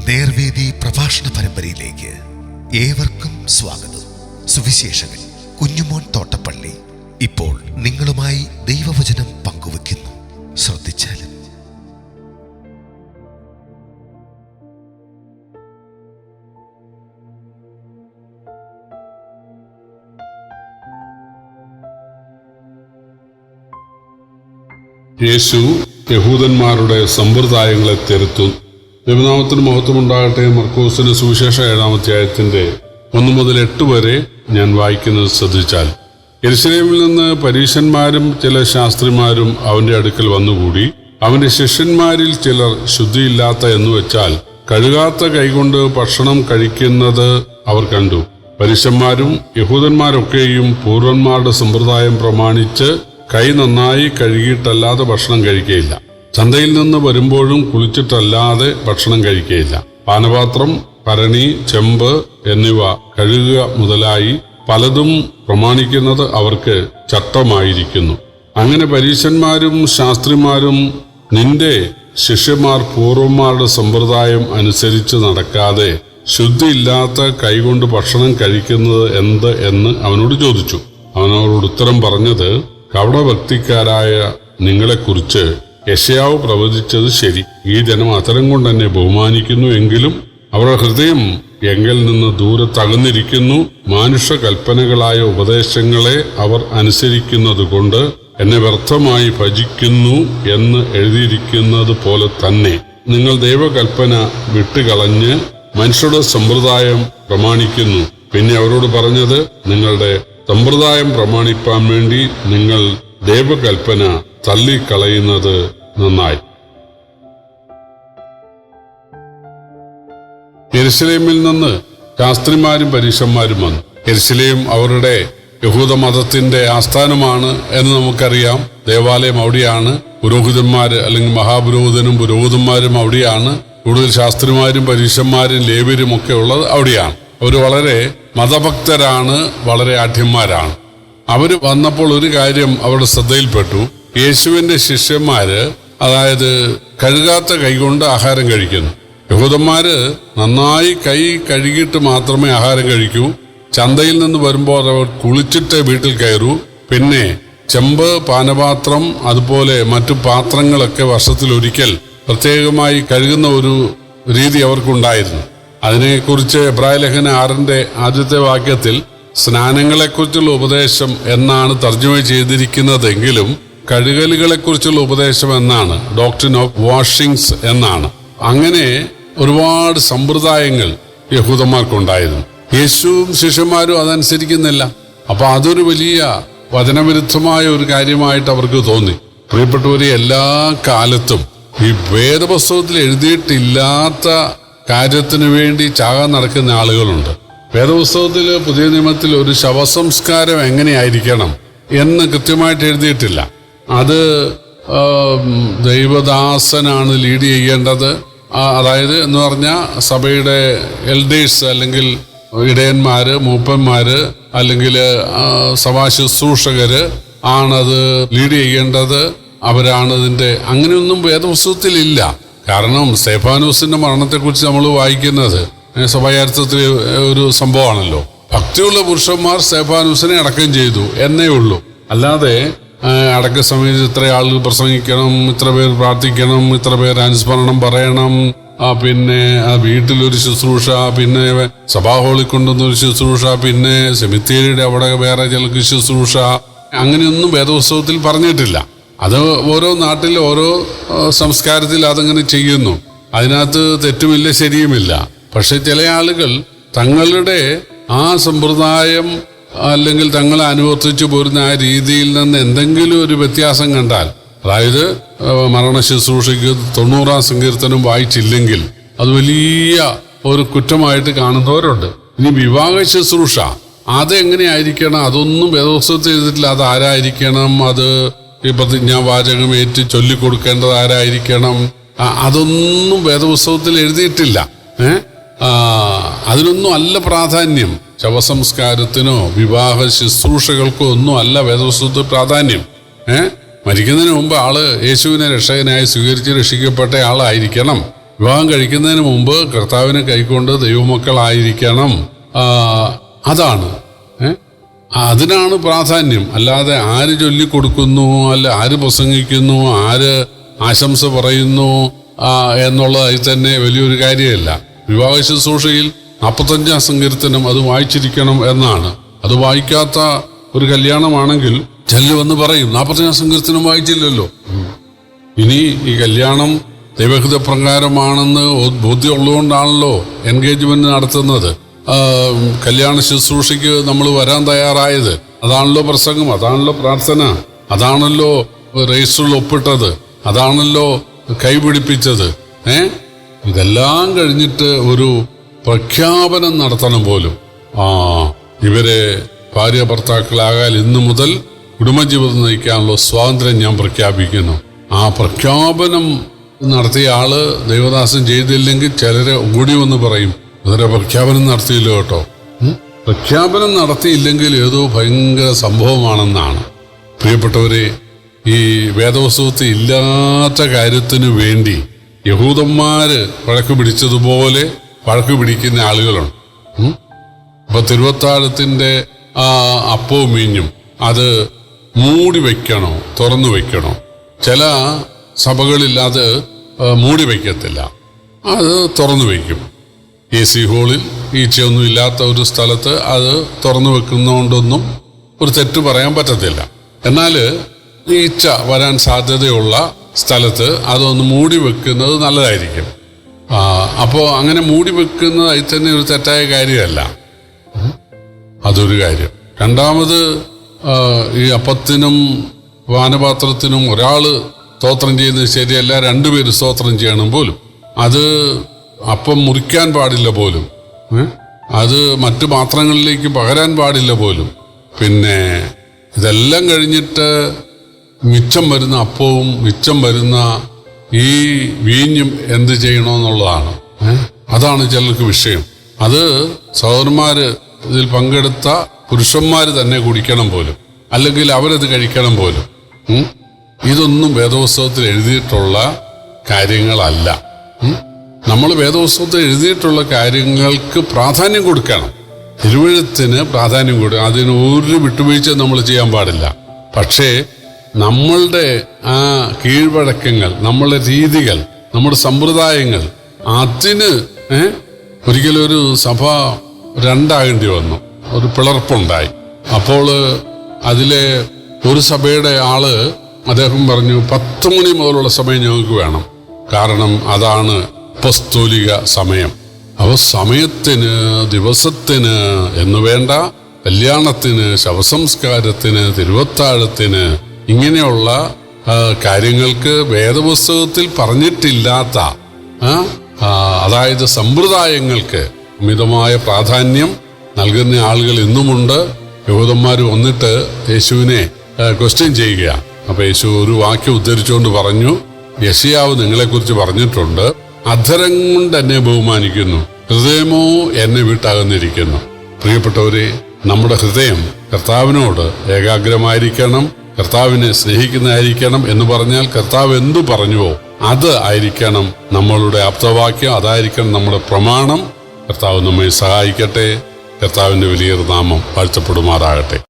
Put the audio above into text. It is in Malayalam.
നേർവേദി പ്രഭാഷണ പരമ്പരയിലേക്ക് ഏവർക്കും സ്വാഗതം. സുവിശേഷകൻ കുഞ്ഞുമോൻ തോട്ടപ്പള്ളി ഇപ്പോൾ നിങ്ങളുമായി ദൈവവചനം പങ്കുവെക്കുന്നു ശ്രദ്ധിച്ചാലും യേശു യഹൂദന്മാരുടെ സമ്പ്രദായങ്ങളെ തിരുത്തുന്നു. ദൈവനാമത്തിന് മഹത്വമുണ്ടാകട്ടെ മർക്കോസിന്റെ സുവിശേഷ ഏഴാം അധ്യായത്തിന്റെ ഒന്ന് മുതൽ എട്ട് വരെ ഞാൻ വായിക്കുന്നത് ശ്രദ്ധിച്ചാൽ. എരുസലേമിൽ നിന്ന് പരീശന്മാരും ചില ശാസ്ത്രിമാരും അവന്റെ അടുക്കൽ വന്നുകൂടി. അവന്റെ ശിഷ്യന്മാരിൽ ചിലർ ശുദ്ധിയില്ലാത്ത എന്ന് വെച്ചാൽ കഴുകാത്ത കൈകൊണ്ട് ഭക്ഷണം കഴിക്കുന്നത് അവർ കണ്ടു. പരീശന്മാരും യഹൂദന്മാരൊക്കെയും പൂർവന്മാരുടെ സമ്പ്രദായം പ്രമാണിച്ച് കൈ നന്നായി കഴുകിയിട്ടല്ലാതെ ഭക്ഷണം കഴിക്കുകയില്ല ചന്തയിൽ നിന്ന് വരുമ്പോഴും കുളിച്ചിട്ടല്ലാതെ ഭക്ഷണം കഴിക്കുകയില്ല പാനപാത്രം ഭരണി ചെമ്പ് എന്നിവ കഴുകുക മുതലായി പലതും പ്രമാണിക്കുന്നത് അവർക്ക് ചട്ടമായിരിക്കുന്നു. അങ്ങനെ പരീശന്മാരും ശാസ്ത്രിമാരും നിന്റെ ശിഷ്യന്മാർ പൂർവന്മാരുടെ സമ്പ്രദായം അനുസരിച്ച് നടക്കാതെ ശുദ്ധിയില്ലാത്ത കൈകൊണ്ട് ഭക്ഷണം കഴിക്കുന്നത് എന്ത് എന്ന് അവനോട് ചോദിച്ചു. അവനോട് ഉത്തരം പറഞ്ഞത് കവടഭക്തിക്കാരായ നിങ്ങളെക്കുറിച്ച് യശയാവ് പ്രവചിച്ചത് ശരി. ഈ ജനം അത്തരം കൊണ്ട് തന്നെ ബഹുമാനിക്കുന്നു എങ്കിലും അവരുടെ ഹൃദയം എങ്കിൽ നിന്ന് ദൂരെ തകർന്നിരിക്കുന്നു. മാനുഷ കൽപ്പനകളായ ഉപദേശങ്ങളെ അവർ അനുസരിക്കുന്നത് കൊണ്ട് എന്നെ വ്യർത്ഥമായി ഭജിക്കുന്നു എന്ന് എഴുതിയിരിക്കുന്നത് പോലെ തന്നെ. നിങ്ങൾ ദൈവകൽപ്പന വിട്ടുകളഞ്ഞ് മനുഷ്യരുടെ സമ്പ്രദായം പ്രമാണിക്കുന്നു. പിന്നെ അവരോട് പറഞ്ഞത് നിങ്ങളുടെ സമ്പ്രദായം പ്രമാണിപ്പാൻ വേണ്ടി നിങ്ങൾ ദൈവകൽപ്പന തള്ളിക്കളയുന്നത് നന്നായി. എരിശിലേമിൽ നിന്ന് ശാസ്ത്രിമാരും പരീക്ഷന്മാരും വന്നു. എരിശിലേം അവരുടെ യഹൂദ മതത്തിന്റെ ആസ്ഥാനമാണ് എന്ന് നമുക്കറിയാം. ദേവാലയം അവിടെയാണ്. പുരോഹിതന്മാര് അല്ലെങ്കിൽ മഹാപുരോഹിതനും പുരോഹിതന്മാരും അവിടെയാണ്. കൂടുതൽ ശാസ്ത്രിമാരും പരീക്ഷന്മാരും ലേവരും ഒക്കെ ഉള്ളത് അവിടെയാണ്. അവർ വളരെ മതഭക്തരാണ് വളരെ ആഢ്യന്മാരാണ്. അവർ വന്നപ്പോൾ ഒരു കാര്യം അവരുടെ ശ്രദ്ധയിൽപ്പെട്ടു. യേശുവിന്റെ ശിഷ്യന്മാര് അതായത് കഴുകാത്ത കൈകൊണ്ട് ആഹാരം കഴിക്കുന്നു. യഹൂദന്മാര് നന്നായി കൈ കഴുകിയിട്ട് മാത്രമേ ആഹാരം കഴിക്കൂ. ചന്തയിൽ നിന്ന് വരുമ്പോൾ അവർ കുളിച്ചിട്ട് വീട്ടിൽ കയറൂ. പിന്നെ ചെമ്പ് പാനപാത്രം അതുപോലെ മറ്റു പാത്രങ്ങളൊക്കെ വർഷത്തിൽ ഒരിക്കൽ പ്രത്യേകമായി കഴുകുന്ന ഒരു രീതി അവർക്കുണ്ടായിരുന്നു. അതിനെക്കുറിച്ച് എബ്രായ ലേഖന ആറിന്റെ ആദ്യത്തെ വാക്യത്തിൽ സ്നാനങ്ങളെക്കുറിച്ചുള്ള ഉപദേശം എന്നാണ് തർജമ ചെയ്തിരിക്കുന്നതെങ്കിലും കഴുകലുകളെക്കുറിച്ചുള്ള ഉപദേശം എന്നാണ് ഡോക്ടർ ഓഫ് വാഷിങ്സ് എന്നാണ്. അങ്ങനെ ഒരുപാട് സമ്പ്രദായങ്ങൾ യഹൂദന്മാർക്കുണ്ടായിരുന്നു. യേശുവും ശിഷ്യന്മാരും അതനുസരിക്കുന്നില്ല. അപ്പൊ അതൊരു വലിയ വചനവിരുദ്ധമായ ഒരു കാര്യമായിട്ട് അവർക്ക് തോന്നി. പ്രിയപ്പെട്ടവരെ എല്ലാ കാലത്തും ഈ വേദപുസ്തകത്തിൽ എഴുതിയിട്ടില്ലാത്ത കാര്യത്തിനു വേണ്ടി ചാകാൻ നടക്കുന്ന ആളുകളുണ്ട്. വേദപുസ്തകത്തിൽ പുതിയ നിയമത്തിൽ ഒരു ശവസംസ്കാരം എങ്ങനെയായിരിക്കണം എന്ന് കൃത്യമായിട്ട് എഴുതിയിട്ടില്ല. അത് ദൈവദാസനാണ് ലീഡ് ചെയ്യേണ്ടത്. അതായത് എന്ന് പറഞ്ഞാൽ സഭയുടെ എൽഡേഴ്സ് അല്ലെങ്കിൽ ഇടയന്മാർ മൂപ്പന്മാർ അല്ലെങ്കിൽ സഭാ ശുശ്രൂഷകര് ആണത് ലീഡ് ചെയ്യേണ്ടത്. അവരാണ് ഇതിന്റെ അങ്ങനെയൊന്നും വേദപുസ്തകത്തിലില്ല. കാരണം സേഫാനൂസിന്റെ മരണത്തെക്കുറിച്ച് നമ്മൾ വായിക്കുന്നത് ഏ, സഭാചരിത്രത്തിൽ ഒരു സംഭവമാണല്ലോ. ഭക്തിയുള്ള പുരുഷന്മാർ സ്തേഫാനോസിനെ അടക്കം ചെയ്തു എന്നേ ഉള്ളൂ. അല്ലാതെ അടക്ക സമയത്ത് ഇത്ര ആളുകൾ പ്രസംഗിക്കണം ഇത്ര പേർ പ്രാർത്ഥിക്കണം ഇത്ര പേർ അനുസ്മരണം പറയണം പിന്നെ വീട്ടിലൊരു ശുശ്രൂഷ പിന്നെ സഭാ ഹോളിൽ കൊണ്ടുവന്ന ഒരു ശുശ്രൂഷ പിന്നെ സെമിത്തേരിയുടെ അവിടെ വേറെ ചിലർക്ക് ശുശ്രൂഷ അങ്ങനെയൊന്നും വേദോത്സവത്തിൽ പറഞ്ഞിട്ടില്ല. അത് ഓരോ നാട്ടിൽ ഓരോ സംസ്കാരത്തിൽ അതങ്ങനെ ചെയ്യുന്നു. അതിനകത്ത് തെറ്റുമില്ല ശരിയുമില്ല. പക്ഷെ ചില ആളുകൾ തങ്ങളുടെ ആ സമ്പ്രദായം അല്ലെങ്കിൽ തങ്ങൾ അനുവർത്തിച്ചു പോരുന്ന ആ രീതിയിൽ നിന്ന് എന്തെങ്കിലും ഒരു വ്യത്യാസം കണ്ടാൽ അതായത് മരണ ശുശ്രൂഷയ്ക്ക് തൊണ്ണൂറാം സങ്കീർത്തനം വായിച്ചില്ലെങ്കിൽ അത് വലിയ ഒരു കുറ്റമായിട്ട് കാണുന്നവരുണ്ട്. ഇനി വിവാഹ ശുശ്രൂഷ അതെങ്ങനെയായിരിക്കണം? അതൊന്നും വേദോത്സവത്തിൽ ചെയ്തിട്ടില്ല. അത് ആരായിരിക്കണം? അത് ഈ പ്രതിജ്ഞാവാചകം ഏറ്റ് ചൊല്ലിക്കൊടുക്കേണ്ടത് ആരായിരിക്കണം? അതൊന്നും വേദപുസ്തകത്തിൽ എഴുതിയിട്ടില്ല. ഏ? ആ, അതിനൊന്നും അല്ല പ്രാധാന്യം. ശവസംസ്കാരത്തിനോ വിവാഹ ശുശ്രൂഷകൾക്കോ ഒന്നും അല്ല വേദവസ്തുത്വ പ്രാധാന്യം. ഏ? മരിക്കുന്നതിന് മുമ്പ് ആൾ യേശുവിനെ രക്ഷകനായി സ്വീകരിച്ച് രക്ഷിക്കപ്പെട്ട ആളായിരിക്കണം. വിവാഹം കഴിക്കുന്നതിന് മുമ്പ് കർത്താവിനെ കൈക്കൊണ്ട് ദൈവമക്കളായിരിക്കണം. അതാണ്? അതിനാണ് പ്രാധാന്യം. അല്ലാതെ ആര് ചൊല്ലിക്കൊടുക്കുന്നു അല്ല ആര് പ്രസംഗിക്കുന്നു ആര് ആശംസ പറയുന്നു എന്നുള്ളതായി തന്നെ വലിയൊരു കാര്യമല്ല. വിവാഹ ശുശ്രൂഷയിൽ നാൽപ്പത്തഞ്ചാം സങ്കീർത്തനം അത് വായിച്ചിരിക്കണം എന്നാണ്. അത് വായിക്കാത്ത ഒരു കല്യാണമാണെങ്കിൽ ചെല്ലുവെന്ന് പറയും. നാൽപ്പത്തഞ്ചാം സങ്കീർത്തനം വായിച്ചില്ലല്ലോ. ഇനി ഈ കല്യാണം ദൈവഹിത പ്രകാരമാണെന്ന് ബോധ്യമുള്ളതുകൊണ്ടാണല്ലോ എൻഗേജ്മെന്റ് നടത്തുന്നത്. കല്യാണ ശുശ്രൂഷയ്ക്ക് നമ്മൾ വരാൻ തയ്യാറായത്. അതാണല്ലോ പ്രസംഗം അതാണല്ലോ പ്രാർത്ഥന അതാണല്ലോ രജിസ്റ്ററിൽ ഒപ്പിട്ടത് അതാണല്ലോ കൈപിടിപ്പിച്ചത്. ഏ? ഇതെല്ലാം കഴിഞ്ഞിട്ട് ഒരു പ്രഖ്യാപനം നടത്തണം പോലും. ആ ഇവരെ ഭാര്യ ഭർത്താക്കളാകാൻ ഇന്നു മുതൽ കുടുംബജീവിതം നയിക്കാനുള്ള സ്വാതന്ത്ര്യം ഞാൻ പ്രഖ്യാപിക്കുന്നു. ആ പ്രഖ്യാപനം നടത്തിയ ആൾ ദൈവദാസം ചെയ്തില്ലെങ്കിൽ ചിലരെ ഓടി വന്ന് പറയും അതിന്റെ പ്രഖ്യാപനം നടത്തിയില്ല കേട്ടോ. പ്രഖ്യാപനം നടത്തിയില്ലെങ്കിൽ ഏതോ ഭയങ്കര സംഭവമാണെന്നാണ്. പ്രിയപ്പെട്ടവരെ ഈ വേദവസ്തുവത്തിൽ ഇല്ലാത്ത കാര്യത്തിനു വേണ്ടി യഹൂദന്മാര് വഴക്ക് പിടിച്ചതുപോലെ വഴക്ക് പിടിക്കുന്ന ആളുകളുണ്ട്? അപ്പൊ തിരുവത്താഴത്തിന്റെ ആ അപ്പവും മീഞ്ഞും അത് മൂടി വെക്കണോ? തുറന്നു വെക്കണോ? ചില സഭകളിൽ അത് മൂടി വയ്ക്കത്തില്ല അത് തുറന്നു വയ്ക്കും എ സി ഹോളിൽ ഈച്ചയൊന്നും ഇല്ലാത്ത ഒരു സ്ഥലത്ത് അത് തുറന്നു വെക്കുന്നതുകൊണ്ടൊന്നും ഒരു തെറ്റ് പറയാൻ പറ്റത്തില്ല. എന്നാൽ ഈച്ച വരാൻ സാധ്യതയുള്ള സ്ഥലത്ത് അതൊന്ന് മൂടി വെക്കുന്നത് നല്ലതായിരിക്കും. അപ്പോൾ അങ്ങനെ മൂടി വെക്കുന്നതായി തന്നെ ഒരു തെറ്റായ കാര്യമല്ല. അതൊരു കാര്യം. രണ്ടാമത് ഈ അപ്പത്തിനും പാനപാത്രത്തിനും ഒരാൾ സ്തോത്രം ചെയ്യുന്നത് ശരിയല്ല രണ്ടുപേര് സ്തോത്രം ചെയ്യണം പോലും. അത് അപ്പം മുറിക്കാൻ പാടില്ല പോലും. അത് മറ്റു പാത്രങ്ങളിലേക്ക് പകരാൻ പാടില്ല പോലും. പിന്നെ ഇതെല്ലാം കഴിഞ്ഞിട്ട് മിച്ചം വരുന്ന അപ്പവും മിച്ചം വരുന്ന ഈ വീഞ്ഞും എന്ത് ചെയ്യണമെന്നുള്ളതാണ്? അതാണ് ചിലർക്ക് വിഷയം. അത് സഹോദരന്മാര് ഇതിൽ പങ്കെടുത്ത പുരുഷന്മാർ തന്നെ കുടിക്കണം പോലും. അല്ലെങ്കിൽ അവരത് കഴിക്കണം പോലും. ഇതൊന്നും വേദോത്സവത്തിൽ എഴുതിയിട്ടുള്ള കാര്യങ്ങളല്ല. നമ്മൾ വേദോത്സവത്തിൽ എഴുതിയിട്ടുള്ള കാര്യങ്ങൾക്ക് പ്രാധാന്യം കൊടുക്കണം. തിരുവഴുത്തിന് പ്രാധാന്യം കൊടുക്കണം. അതിന് ഒരു വിട്ടുവീഴ്ച നമ്മൾ ചെയ്യാൻ പാടില്ല. പക്ഷേ നമ്മളുടെ ആ കീഴ്വഴക്കങ്ങൾ നമ്മളുടെ രീതികൾ നമ്മുടെ സമ്പ്രദായങ്ങൾ അതിന് ഒരിക്കലും ഒരു സഭ രണ്ടാകേണ്ടി വന്നു. ഒരു പിളർപ്പുണ്ടായി. അപ്പോൾ അതിലെ ഒരു സഭയുടെ ആൾ അദ്ദേഹം പറഞ്ഞു പത്ത് മണി മുതലുള്ള സമയം ഞങ്ങൾക്ക് വേണം. കാരണം അതാണ് പസ്തോലിക സമയം. അപ്പോൾ സമയത്തിന് ദിവസത്തിന് എന്ന് വേണ്ട കല്യാണത്തിന് ശവസംസ്കാരത്തിന് തിരുവത്താഴത്തിന് ഇങ്ങനെയുള്ള കാര്യങ്ങൾക്ക് വേദപുസ്തകത്തിൽ പറഞ്ഞിട്ടില്ലാത്ത അതായത് സമ്പ്രദായങ്ങൾക്ക് മിതമായ പ്രാധാന്യം നൽകുന്ന ആളുകൾ ഇന്നുമുണ്ട്. യഹൂദന്മാർ വന്നിട്ട് യേശുവിനെ ക്വസ്റ്റ്യൻ ചെയ്യുകയാണ് അപ്പൊ യേശു ഒരു വാക്യം ഉദ്ധരിച്ചുകൊണ്ട് പറഞ്ഞു യശിയാവ് നിങ്ങളെക്കുറിച്ച് പറഞ്ഞിട്ടുണ്ട്. അധരം കൊണ്ട് എന്നെ ബഹുമാനിക്കുന്നു. ഹൃദയമോ എന്നെ വിട്ടകന്നിരിക്കുന്നു. പ്രിയപ്പെട്ടവരെ നമ്മുടെ ഹൃദയം കർത്താവിനോട് ഏകാഗ്രമായിരിക്കണം. കർത്താവിനെ സ്നേഹിക്കുന്നതായിരിക്കണം എന്ന് പറഞ്ഞാൽ കർത്താവ് എന്തു പറഞ്ഞുവോ അത് ആയിരിക്കണം നമ്മളുടെ ആപ്തവാക്യം അതായിരിക്കണം നമ്മുടെ പ്രമാണം. കർത്താവ് നമ്മെ സഹായിക്കട്ടെ. കർത്താവിന്റെ വലിയൊരു നാമം വാഴ്ത്തപ്പെടുമാറാകട്ടെ.